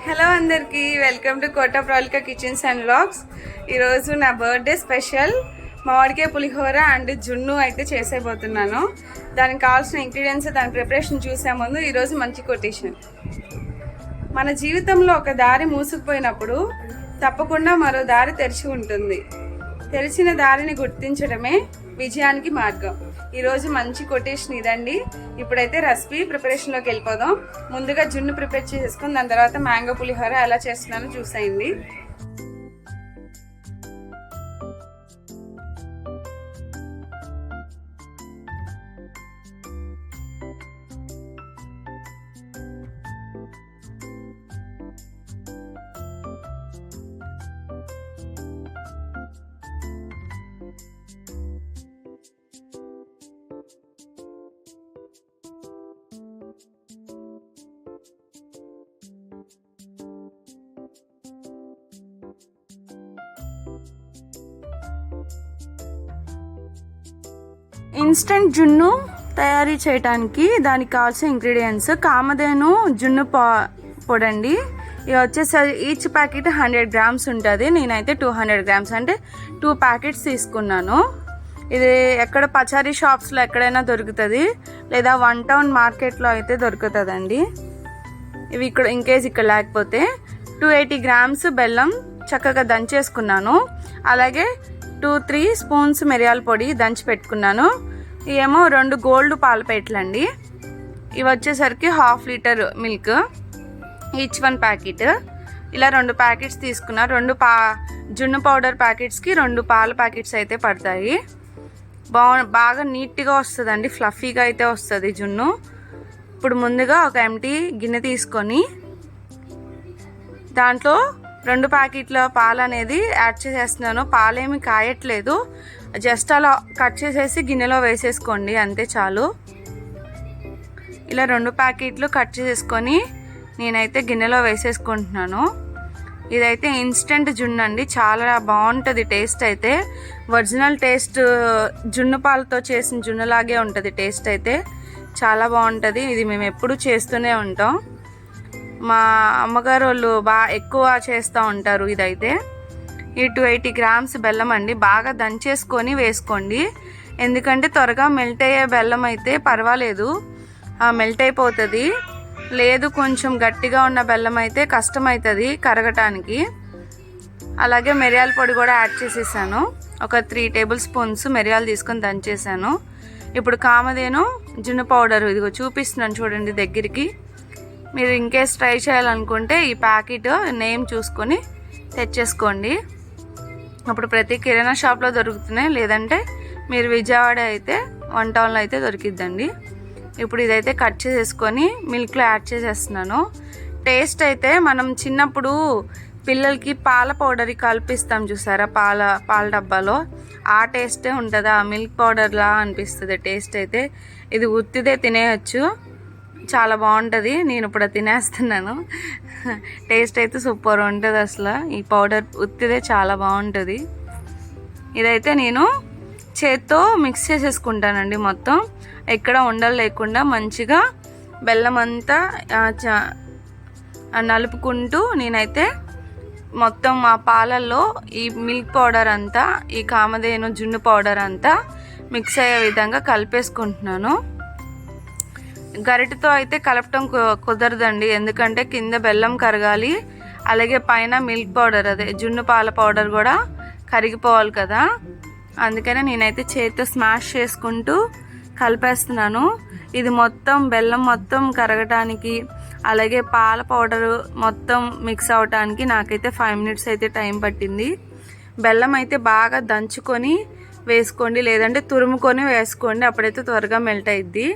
Hello అందరికీ. Welcome to Kota ప్రాలిక kitchens and vlogs ఈరోజు నా బర్త్డే స్పెషల్ మామిడికాయ పులిహోర అండ్ జున్ను అయితే చేసేయబోతున్నాను. దానికి కావాల్సిన ఇంగ్రీడియంట్స్ దాని ప్రిపరేషన్ చూసే ముందు ఈరోజు మంచి కొటేషన్ మన జీవితంలో ఒక దారి మూసుకుపోయినప్పుడు తప్పకుండా మరో దారి తెరిచి ఉంటుంది. తెరిచిన దారిని గుర్తించడమే విజయానికి మార్గం. ఈరోజు మంచి కొటేషన్ ఇదండి. ఇప్పుడైతే రెసిపీ ప్రిపరేషన్లోకి వెళ్ళిపోదాం. ముందుగా జున్ను ప్రిపేర్ చేసుకుని దాని తర్వాత మ్యాంగో పులిహోర ఎలా చేస్తున్నానో చూసేయండి. ఇన్స్టెంట్ జున్ను తయారీ చేయడానికి దానికి కావాల్సిన ఇంగ్రీడియంట్స్ కామధేను జున్ను పా పొడండి. ఇవి వచ్చేసరి ఈచ్ ప్యాకెట్ హండ్రెడ్ గ్రామ్స్ ఉంటుంది. నేనైతే టూ హండ్రెడ్ గ్రామ్స్ అంటే టూ ప్యాకెట్స్ తీసుకున్నాను. ఇది ఎక్కడ పచారీ షాప్స్లో ఎక్కడైనా దొరుకుతుంది లేదా వన్ టౌన్ మార్కెట్లో అయితే దొరుకుతుందండి. ఇవి ఇక్కడ ఇన్కేస్ ఇక్కడ లేకపోతే టూ ఎయిటీ గ్రామ్స్ బెల్లం చక్కగా దంచేసుకున్నాను. అలాగే టూ త్రీ స్పూన్స్ మిరియాల పొడి దంచి పెట్టుకున్నాను. ఏమో రెండు గోల్డ్ పాల ప్యాకెట్లండి ఇవి వచ్చేసరికి half litre milk each one packet. ఇలా రెండు ప్యాకెట్స్ తీసుకున్నా రెండు పా జున్ను పౌడర్ ప్యాకెట్స్కి రెండు పాల ప్యాకెట్స్ అయితే పడతాయి. బా బాగా నీట్గా వస్తుందండి ఫ్లఫీగా అయితే వస్తుంది జున్ను. ఇప్పుడు ముందుగా ఒక ఎంటీ గిన్నె తీసుకొని దాంట్లో రెండు ప్యాకెట్ల పాలు అనేది యాడ్ చేసేస్తున్నాను. పాలేమి కాయట్లేదు. జస్ట్ అలా కట్ చేసేసి గిన్నెలో వేసేసుకోండి అంతే చాలు. ఇలా రెండు ప్యాకెట్లు కట్ చేసేసుకొని నేనైతే గిన్నెలో వేసేసుకుంటున్నాను. ఇదైతే ఇన్స్టెంట్ జున్ను అండి చాలా బాగుంటుంది టేస్ట్ అయితే. ఒరిజినల్ టేస్ట్ జున్ను పాలతో చేసిన జున్నులాగే ఉంటుంది టేస్ట్ అయితే. చాలా బాగుంటుంది ఇది మేము ఎప్పుడు చేస్తూనే ఉంటాం. మా అమ్మగారు వాళ్ళు బాగా ఎక్కువ చేస్తూ ఉంటారు ఇదైతే. ఈ టూ ఎయిటీ గ్రామ్స్ బెల్లం అండి. బాగా దంచేసుకొని వేసుకోండి. ఎందుకంటే త్వరగా మెల్ట్ అయ్యే బెల్లం అయితే పర్వాలేదు. మెల్ట్ అయిపోతుంది. లేదు కొంచెం గట్టిగా ఉన్న బెల్లం అయితే కష్టమవుతుంది కరగటానికి. అలాగే మిరియాల పొడి కూడా యాడ్ చేసేసాను. ఒక త్రీ టేబుల్ స్పూన్స్ మిరియాలు తీసుకొని దంచేసాను. ఇప్పుడు కామధేను జున్ను పౌడర్. ఇదిగో చూపిస్తున్నాను చూడండి దగ్గరికి. మీరు ఇంకేస్ ట్రై చేయాలనుకుంటే ఈ ప్యాకెట్ నేమ్ చూసుకొని తెచ్చేసుకోండి. అప్పుడు ప్రతి కిరాణా షాప్లో దొరుకుతున్నాయి. లేదంటే మీరు విజయవాడ అయితే వన్ టౌన్లో అయితే దొరికిద్దండి. ఇప్పుడు ఇదైతే కట్ చేసేసుకొని మిల్క్లో యాడ్ చేసేస్తున్నాను. టేస్ట్ అయితే మనం చిన్నప్పుడు పిల్లలకి పాల పౌడర్ కల్పిస్తాం చూసారా? పాల పాల డబ్బాలో. ఆ టేస్టే ఉంటుంది. ఆ మిల్క్ పౌడర్లా అనిపిస్తుంది టేస్ట్ అయితే. ఇది ఉత్తిదే తినేయచ్చు. చాలా బాగుంటుంది. నేను ఇప్పుడు తినేస్తున్నాను. టేస్ట్ అయితే సూపర్ ఉంటుంది అసలు. ఈ పౌడర్ ఉత్తిదే చాలా బాగుంటుంది. ఇదైతే నేను చేత్తో మిక్స్ చేసేసుకుంటానండి మొత్తం. ఎక్కడ ఉండలు లేకుండా మంచిగా బెల్లం అంతా నలుపుకుంటూ నేనైతే మొత్తం ఆ పాలల్లో ఈ మిల్క్ పౌడర్ అంతా ఈ కామధేను జున్ను పౌడర్ అంతా మిక్స్ అయ్యే విధంగా కలిపేసుకుంటున్నాను. గరిటతో అయితే కలపటం కు- కుదరదండి. ఎందుకంటే కింద బెల్లం కరగాలి అలాగే పైన మిల్క్ పౌడర్ అదే జున్ను పాల పౌడర్ కూడా కరిగిపోవాలి కదా. అందుకనే నేనైతే చేతితో స్మాష్ చేసుకుంటూ కలిపేస్తున్నాను. ఇది మొత్తం బెల్లం మొత్తం కరగటానికి అలాగే పాల పౌడరు మొత్తం మిక్స్ అవటానికి నాకైతే ఫైవ్ మినిట్స్ అయితే టైం పట్టింది. బెల్లం అయితే బాగా దంచుకొని వేసుకోండి. లేదంటే తురుముకొని వేసుకోండి. అప్పుడైతే త్వరగా మెల్ట్ అయిద్ది.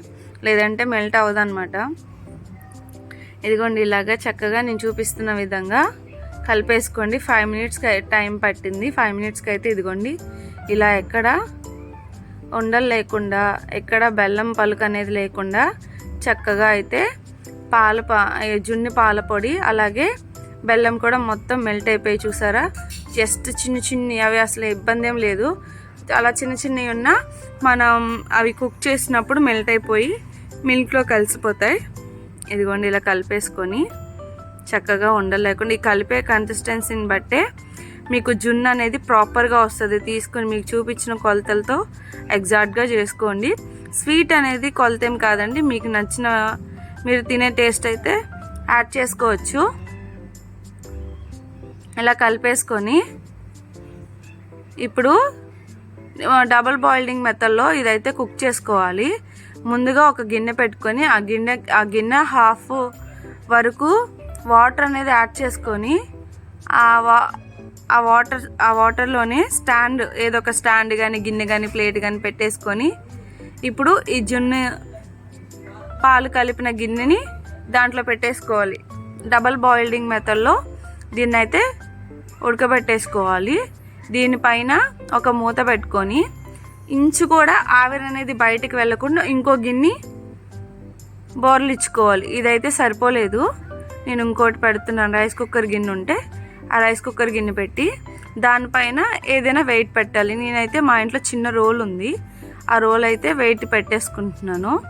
లేదంటే మెల్ట్ అవ్వదన్నమాట ఇదిగోండి ఇలాగా చక్కగా నేను చూపిస్తున్న విధంగా కలిపేసుకోండి. ఫైవ్ మినిట్స్కి టైం పట్టింది. ఫైవ్ మినిట్స్కి అయితే ఇదిగోండి ఇలా ఎక్కడ ఉండలు లేకుండా ఎక్కడ బెల్లం పలుకు అనేది లేకుండా చక్కగా అయితే పాల జున్ని పాల పొడి అలాగే బెల్లం కూడా మొత్తం మెల్ట్ అయిపోయి చూసారా? జస్ట్ చిన్న చిన్ని అవి అసలు ఇబ్బంది ఏం లేదు. అలా చిన్న చిన్నవి ఉన్నా మనం అవి కుక్ చేసినప్పుడు మెల్ట్ అయిపోయి మిల్క్లో కలిసిపోతాయి. ఇదిగోండి ఇలా కలిపేసుకొని చక్కగా ఉండలేకుండా ఈ కలిపే కన్సిస్టెన్సీని బట్టే మీకు జున్ను అనేది ప్రాపర్గా వస్తుంది. తీసుకొని మీకు చూపించిన కొలతలతో ఎగ్జాక్ట్గా చేసుకోండి. స్వీట్ అనేది కొలత ఏం కాదండి మీకు నచ్చిన మీరు తినే టేస్ట్ అయితే యాడ్ చేసుకోవచ్చు. ఇలా కలిపేసుకొని ఇప్పుడు డబుల్ బాయిలింగ్ మెథడ్లో ఇదైతే కుక్ చేసుకోవాలి. ముందుగా ఒక గిన్నె పెట్టుకొని ఆ గిన్నె ఆ గిన్నె హాఫ్ వరకు వాటర్ అనేది యాడ్ చేసుకొని ఆ వా ఆ వాటర్ ఆ వాటర్లోనే స్టాండ్ ఏదో ఒక స్టాండ్ కానీ గిన్నె కానీ ప్లేట్ కానీ పెట్టేసుకొని ఇప్పుడు ఈ జున్ను పాలు కలిపిన గిన్నెని దాంట్లో పెట్టేసుకోవాలి. డబల్ బాయిల్డింగ్ మెథడ్లో దీన్ని అయితే ఉడకబెట్టేసుకోవాలి. దీనిపైన ఒక మూత పెట్టుకొని ఇంచు కూడా ఆవిరి అనేది బయటికి వెళ్ళకుండా ఇంకో గిన్నె బోర్లు ఇచ్చుకోవాలి. ఇదైతే సరిపోలేదు. నేను ఇంకోటి పెడుతున్నాను. రైస్ కుక్కర్ గిన్నె ఉంటే ఆ రైస్ కుక్కర్ గిన్నె పెట్టి దానిపైన ఏదైనా వెయిట్ పెట్టాలి. నేనైతే మా ఇంట్లో చిన్న రోల్ ఉంది. ఆ రోల్ అయితే వెయిట్ పెట్టేసుకుంటున్నాను.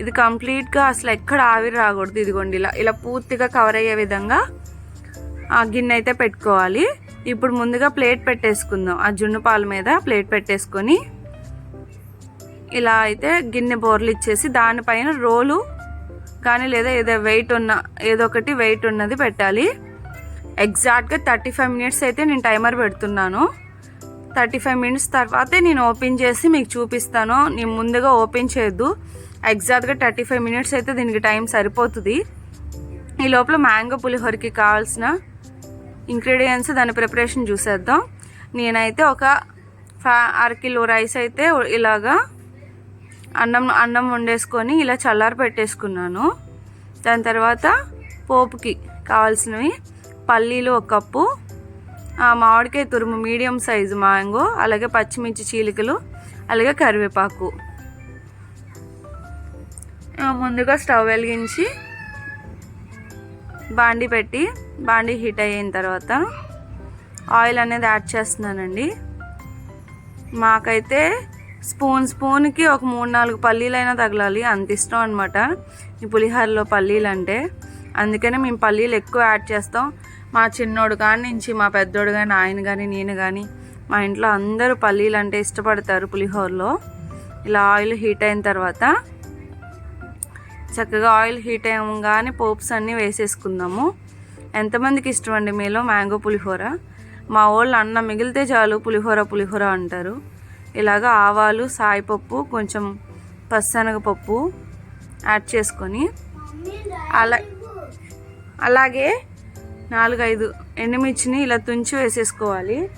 ఇది కంప్లీట్గా అసలు ఎక్కడ ఆవిరి రాకూడదు. ఇదిగోండి ఇలా ఇలా పూర్తిగా కవర్ అయ్యే విధంగా ఆ గిన్నె అయితే పెట్టుకోవాలి. ఇప్పుడు ముందుగా ప్లేట్ పెట్టేసుకుందాం. ఆ జున్ను పాలు మీద ప్లేట్ పెట్టేసుకొని ఇలా అయితే గిన్నె బోర్లు ఇచ్చేసి దానిపైన రోలు కానీ లేదా ఏదో వెయిట్ ఉన్న ఏదో ఒకటి వెయిట్ ఉన్నది పెట్టాలి. ఎగ్జాక్ట్గా థర్టీ ఫైవ్ మినిట్స్ అయితే నేను టైమర్ పెడుతున్నాను. థర్టీ ఫైవ్ మినిట్స్ తర్వాతే నేను ఓపెన్ చేసి మీకు చూపిస్తాను. నేను ముందుగా ఓపెన్ చేయొద్దు. ఎగ్జాక్ట్గా థర్టీ ఫైవ్ మినిట్స్ అయితే దీనికి టైం సరిపోతుంది. ఈ లోపల మ్యాంగో పులిహోరకి కావాల్సిన ఇంగ్రీడియంట్స్ దాని ప్రిపరేషన్ చూసేద్దాం. నేనైతే ఒక ఫా అర కిలో రైస్ అయితే ఇలాగా అన్నం అన్నం వండేసుకొని ఇలా చల్లారి పెట్టేసుకున్నాను. దాని తర్వాత పోపుకి కావాల్సినవి పల్లీలు ఒక కప్పు మామిడికాయ తురుము మీడియం సైజు మ్యాంగో అలాగే పచ్చిమిర్చి చీలికలు అలాగే కరివేపాకు. ముందుగా స్టవ్ వెలిగించి బాండి పెట్టి బాండి హీట్ అయిన తర్వాత ఆయిల్ అనేది యాడ్ చేస్తున్నానండి. మాకైతే స్పూన్ స్పూన్కి ఒక మూడు నాలుగు పల్లీలైనా తగలాలి అంత ఇష్టం అనమాట ఈ పులిహోరలో పల్లీలు అంటే అందుకనే మేము పల్లీలు ఎక్కువ యాడ్ చేస్తాం. మా చిన్నోడు కానీ నుంచి మా పెద్దోడు కానీ ఆయన కానీ నేను కానీ మా ఇంట్లో అందరూ పల్లీలు అంటే ఇష్టపడతారు పులిహోరలో. ఇలా ఆయిల్ హీట్ అయిన తర్వాత చక్కగా ఆయిల్ హీట్ అయ్యగానే పోప్స్ అన్నీ వేసేసుకుందాము. ఎంతమందికి ఇష్టం అండి మీలో మ్యాంగో పులిహోర? మా వాళ్ళు అన్న మిగిలితే చాలు పులిహోర పులిహోర అంటారు. ఇలాగ ఆవాలు సాయిపప్పు కొంచెం పచ్చనగపప్పు యాడ్ చేసుకొని అలా అలాగే నాలుగైదు ఎండుమిర్చిని ఇలా తుంచి వేసేసుకోవాలి.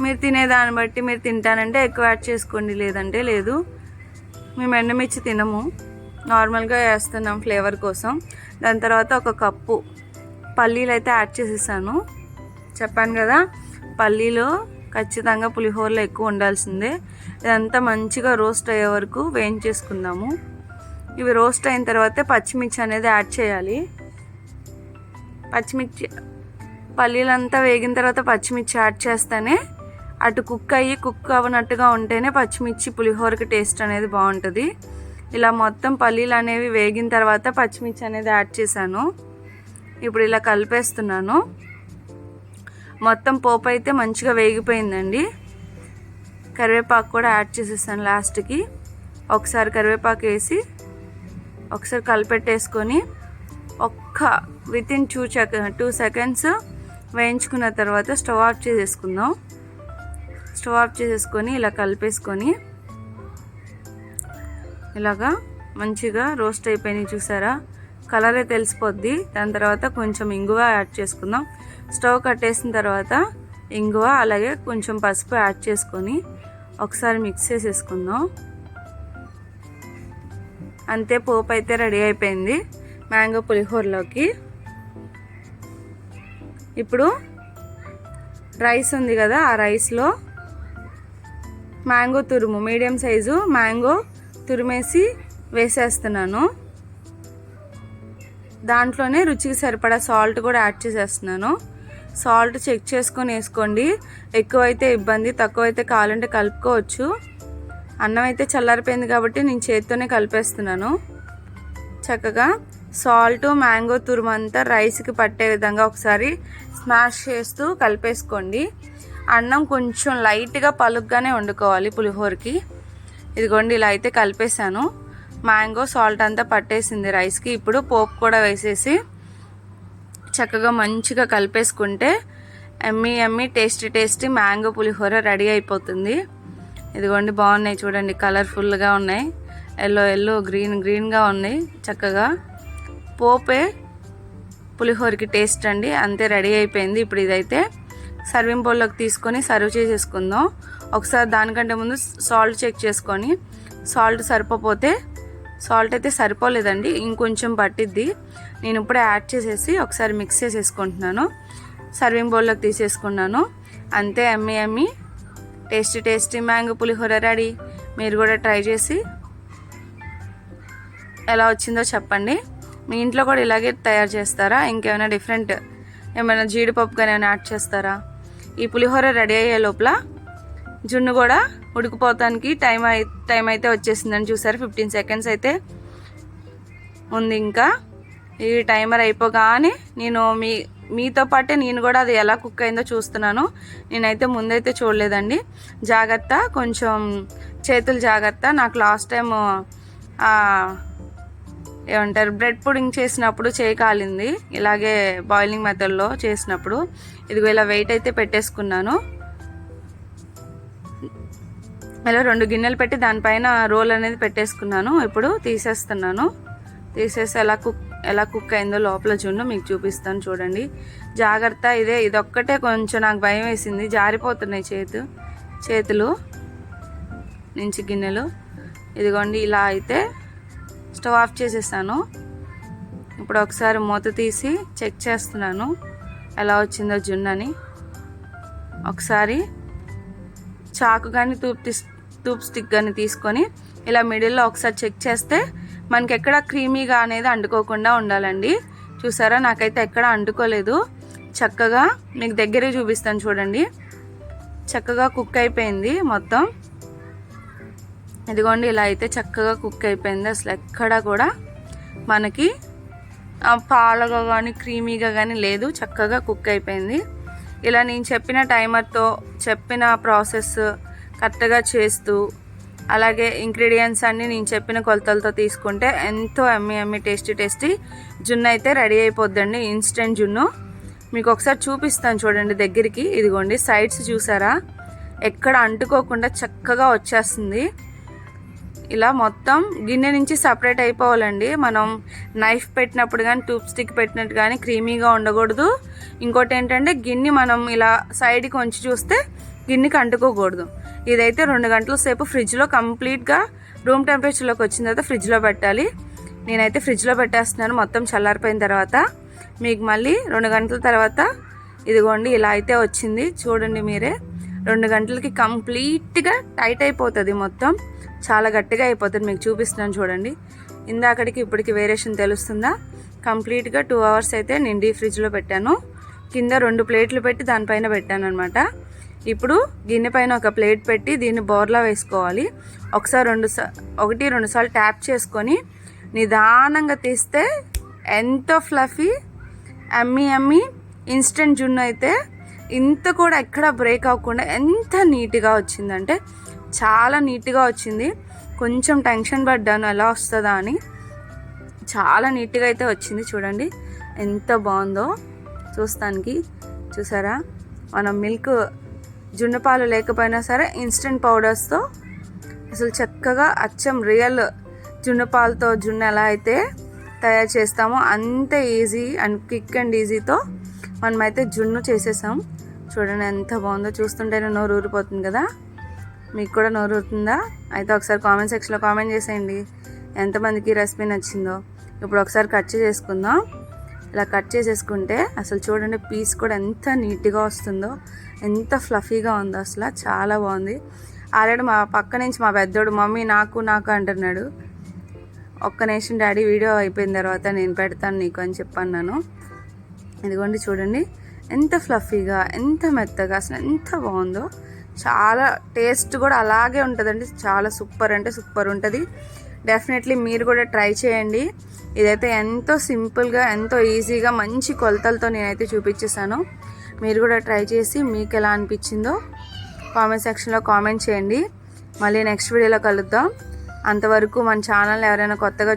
మీరు తినేదాన్ని బట్టి మీరు తింటానంటే ఎక్కువ యాడ్ చేసుకోండి లేదంటే లేదు. మేము ఎండుమిర్చి తినము. నార్మల్గా వేస్తున్నాం ఫ్లేవర్ కోసం. దాని తర్వాత ఒక కప్పు పల్లీలు అయితే యాడ్ చేసేసాను. చెప్పాను కదా పల్లీలు ఖచ్చితంగా పులిహోరలో ఎక్కువ ఉండాల్సిందే. ఇదంతా మంచిగా రోస్ట్ అయ్యే వరకు వేయించేసుకుందాము. ఇవి రోస్ట్ అయిన తర్వాత పచ్చిమిర్చి అనేది యాడ్ చేయాలి. పచ్చిమిర్చి పల్లీలంతా వేగిన తర్వాత పచ్చిమిర్చి యాడ్ చేస్తేనే అటు కుక్ అయ్యి కుక్ అవ్వనట్టుగా ఉంటేనే పచ్చిమిర్చి పులిహోరకి టేస్ట్ అనేది బాగుంటుంది. ఇలా మొత్తం పల్లీలు అనేవి వేగిన తర్వాత పచ్చిమిర్చి అనేది యాడ్ చేశాను. ఇప్పుడు ఇలా కలిపేస్తున్నాను. మొత్తం పోపు అయితే మంచిగా వేగిపోయిందండి. కరివేపాకు కూడా యాడ్ చేసేసాను లాస్ట్కి. ఒకసారి కరివేపాకు వేసి ఒకసారి కలిపెట్టేసుకొని ఒక్క within two sec two seconds వేయించుకున్న తర్వాత స్టవ్ ఆఫ్ చేసేసుకుందాం. స్టవ్ ఆఫ్ చేసేసుకొని ఇలా కలిపేసుకొని ఇలాగా మంచిగా రోస్ట్ అయిపోయినాయి చూసారా? కలరే తెలిసిపోద్ది. దాని తర్వాత కొంచెం ఇంగువ యాడ్ చేసుకుందాం. స్టవ్ కట్టేసిన తర్వాత ఇంగువ అలాగే కొంచెం పసుపు యాడ్ చేసుకొని ఒకసారి మిక్స్ చేసేసుకుందాం. అంతే పోపు అయితే రెడీ అయిపోయింది మ్యాంగో పులిహోరలోకి. ఇప్పుడు రైస్ ఉంది కదా ఆ రైస్లో మ్యాంగో తురుము మీడియం సైజు మ్యాంగో తురిమేసి వేసేస్తున్నాను. దాంట్లోనే రుచికి సరిపడా సాల్ట్ కూడా యాడ్ చేసేస్తున్నాను. సాల్ట్ చెక్ చేసుకొని వేసుకోండి. ఎక్కువైతే ఇబ్బంది తక్కువైతే కావాలంటే కలుపుకోవచ్చు. అన్నం అయితే చల్లారిపోయింది కాబట్టి నేను చేతితోనే కలిపేస్తున్నాను. చక్కగా సాల్ట్ మ్యాంగో తురుమంతా రైస్కి పట్టే విధంగా ఒకసారి స్మాష్ చేస్తూ కలిపేసుకోండి. అన్నం కొంచెం లైట్గా పలుగ్గానే వండుకోవాలి పులిహోరకి. ఇదిగోండి ఇలా అయితే కలిపేశాను. మ్యాంగో సాల్ట్ అంతా పట్టేసింది రైస్కి. ఇప్పుడు పోపు కూడా వేసేసి చక్కగా మంచిగా కలిపేసుకుంటే yummy yummy tasty tasty mango pulihora ready అయిపోతుంది. ఇదిగోండి బాగున్నాయి చూడండి కలర్ఫుల్గా ఉన్నాయి. ఎల్లో ఎల్లో గ్రీన్ గ్రీన్గా ఉన్నాయి చక్కగా. పోపే పులిహోరకి టేస్ట్ అండి అంతే రెడీ అయిపోయింది. ఇప్పుడు ఇదైతే సర్వింగ్ బౌల్లోకి తీసుకొని సర్వ్ చేసేసుకుందాం. ఒకసారి దానికంటే ముందు సాల్ట్ చెక్ చేసుకొని సాల్ట్ సరిపోతే సాల్ట్ అయితే సరిపోలేదండి ఇంకొంచెం పట్టిద్ది. నేను ఇప్పుడే యాడ్ చేసేసి ఒకసారి మిక్స్ చేసేసుకుంటున్నాను. సర్వింగ్ బౌల్లోకి తీసేసుకున్నాను. అంతే yummy yummy. Tasty tasty mango pulihora ready. మీరు కూడా ట్రై చేసి ఎలా వచ్చిందో చెప్పండి. మీ ఇంట్లో కూడా ఇలాగే తయారు చేస్తారా? ఇంకేమైనా డిఫరెంట్? ఏమైనా జీడిపప్పు కానీ ఏమైనా యాడ్ చేస్తారా? ఈ పులిహోర రెడీ అయ్యే లోపల జున్ను కూడా ఉడికిపోతానికి టైం అయి టైం అయితే వచ్చేసిందని చూసారు. ఫిఫ్టీన్ సెకండ్స్ అయితే ఉంది ఇంకా. ఈ టైమర్ అయిపోగానే నేను మీ మీతో పాటే నేను కూడా అది ఎలా కుక్ అయిందో చూస్తున్నాను. నేనైతే ముందైతే చూడలేదండి. జాగ్రత్త కొంచెం చేతులు జాగ్రత్త. నాకు లాస్ట్ టైం ఏమంటారు బ్రెడ్ పుడింగ్ చేసినప్పుడు చేయి కాలింది. ఇలాగే బాయిలింగ్ మెథడ్లో చేసినప్పుడు. ఇదిగో ఇలా వెయిట్ అయితే పెట్టేసుకున్నాను. ఇలా రెండు గిన్నెలు పెట్టి దానిపైన రోల్ అనేది పెట్టేసుకున్నాను. ఇప్పుడు తీసేస్తున్నాను. తీసేసి ఎలా కుక్ ఎలా కుక్ అయిందో లోపల చూడు మీకు చూపిస్తాను చూడండి. జాగ్రత్త ఇదే ఇదొక్కటే కొంచెం నాకు భయం వేసింది. జారిపోతున్నాయి చేతు చేతులు నుంచి గిన్నెలు. ఇదిగోండి ఇలా అయితే స్టవ్ ఆఫ్ చేసేసాను. ఇప్పుడు ఒకసారి మూత తీసి చెక్ చేస్తున్నాను. ఎలా వచ్చిందో జున్నని ఒకసారి చాకు కానీ తూప్ తీస్ తూప్ స్టిక్ కానీ తీసుకొని ఇలా మిడిల్లో ఒకసారి చెక్ చేస్తే మనకి ఎక్కడ క్రీమీగా అనేది అంటుకోకుండా ఉండాలండి. చూసారా? నాకైతే ఎక్కడ అంటుకోలేదు. చక్కగా మీకు దగ్గరే చూపిస్తాను చూడండి. చక్కగా కుక్ అయిపోయింది మొత్తం. ఇదిగోండి ఇలా అయితే చక్కగా కుక్ అయిపోయింది. అసలు ఎక్కడా కూడా మనకి పాలగా కానీ క్రీమీగా కానీ లేదు చక్కగా కుక్ అయిపోయింది. ఇలా నేను చెప్పిన టైమర్తో చెప్పిన ప్రాసెస్ కరెక్ట్గా చేస్తూ అలాగే ఇంగ్రీడియంట్స్ అన్నీ నేను చెప్పిన కొలతలతో తీసుకుంటే ఎంతో ఎమ్మి ఎమ్మి టేస్టీ టేస్టీ జున్ను అయితే రెడీ అయిపోద్దండి ఇన్స్టెంట్ జున్ను. మీకు ఒకసారి చూపిస్తాను చూడండి దగ్గరికి. ఇదిగోండి సైడ్స్ చూసారా? ఎక్కడ అంటుకోకుండా చక్కగా వచ్చేస్తుంది. ఇలా మొత్తం గిన్నె నుంచి సపరేట్ అయిపోవాలండి. మనం నైఫ్ పెట్టినప్పుడు కానీ టూప్ స్టిక్ పెట్టినట్టు కానీ క్రీమీగా ఉండకూడదు. ఇంకోటి ఏంటంటే గిన్నె మనం ఇలా సైడ్కి ఉంచి చూస్తే గిన్నెకి అంటుకోకూడదు ఇదైతే రెండు గంటల సేపు ఫ్రిడ్జ్లో కంప్లీట్గా రూమ్ టెంపరేచర్లోకి వచ్చిన తర్వాత ఫ్రిడ్జ్లో పెట్టాలి. నేనైతే ఫ్రిడ్జ్లో పెట్టేస్తున్నాను మొత్తం చల్లారిపోయిన తర్వాత. మీకు మళ్ళీ రెండు గంటల తర్వాత ఇదిగోండి ఇలా అయితే వచ్చింది. చూడండి మీరే. రెండు గంటలకి కంప్లీట్గా టైట్ అయిపోతుంది మొత్తం. చాలా గట్టిగా అయిపోతుంది. మీకు చూపిస్తున్నాను చూడండి. ఇందాకడికి ఇప్పటికి వేరియేషన్ తెలుస్తుందా? కంప్లీట్గా టూ అవర్స్ అయితే నేను డీ ఫ్రిడ్జ్లో పెట్టాను. కింద రెండు ప్లేట్లు పెట్టి దానిపైన పెట్టాను అనమాట ఇప్పుడు గిన్నె పైన ఒక ప్లేట్ పెట్టి దీన్ని బోర్లా వేసుకోవాలి. ఒకసారి రెండు ఒకటి రెండు సార్లు ట్యాప్ చేసుకొని నిదానంగా తీస్తే ఎంతో ఫ్లఫీ అమ్మి అమ్మి ఇన్స్టెంట్ జున్ను అయితే ఇంత కూడా ఎక్కడ బ్రేక్ అవ్వకుండా ఎంత నీట్గా వచ్చిందంటే చాలా నీట్గా వచ్చింది. కొంచెం టెన్షన్ పడ్డాను ఎలా వస్తుందా అని. చాలా నీట్గా అయితే వచ్చింది చూడండి. ఎంత బాగుందో. చూస్తానికి. చూసారా? మనం మిల్క్ జున్ను పాలు లేకపోయినా సరే ఇన్స్టెంట్ పౌడర్స్తో అసలు చక్కగా అచ్చం రియల్ జున్నపాలతో జున్ను ఎలా అయితే తయారు చేస్తామో అంత ఈజీ అండ్ క్విక్ అండ్ ఈజీతో మనమైతే జున్ను చేసేసాం. చూడండి ఎంత బాగుందో. చూస్తుంటేనే నోరు ఊరిపోతుంది కదా. మీకు కూడా నోరు అవుతుందా అయితే ఒకసారి కామెంట్ సెక్షన్లో కామెంట్ చేసేయండి. ఎంతమందికి రెసిపీ నచ్చిందో. ఇప్పుడు ఒకసారి కట్ చేసుకుందాం ఇలా కట్ చేసేసుకుంటే అసలు చూడండి పీస్ కూడా ఎంత నీట్గా వస్తుందో. ఎంత ఫ్లఫీగా ఉందో అసలు. చాలా బాగుంది. ఆల్రెడీ మా పక్క నుంచి మా పెద్దోడు మమ్మీ నాకు నాకు అంటున్నాడు. ఒక్క నేషన్ డాడీ వీడియో అయిపోయిన తర్వాత నేను పెడతాను నీకు అని చెప్పన్నాను ఇదిగోండి చూడండి. ఎంత ఫ్లఫీగా ఎంత మెత్తగా అసలు ఎంత బాగుందో. చాలా టేస్ట్ కూడా అలాగే ఉంటుందండి. చాలా సూపర్ అంటే సూపర్ ఉంటుంది. డెఫినెట్లీ మీరు కూడా ట్రై చేయండి. ఇదైతే ఎంతో సింపుల్గా ఎంతో ఈజీగా మంచి కొలతలతో నేనైతే చూపించేసాను మీరు కూడా ట్రై చేసి మీకు ఎలా అనిపించిందో కామెంట్ సెక్షన్లో కామెంట్ చేయండి. మళ్ళీ నెక్స్ట్ వీడియోలో కలుద్దాం. అంతవరకు మన ఛానల్ ఎవరైనా కొత్తగా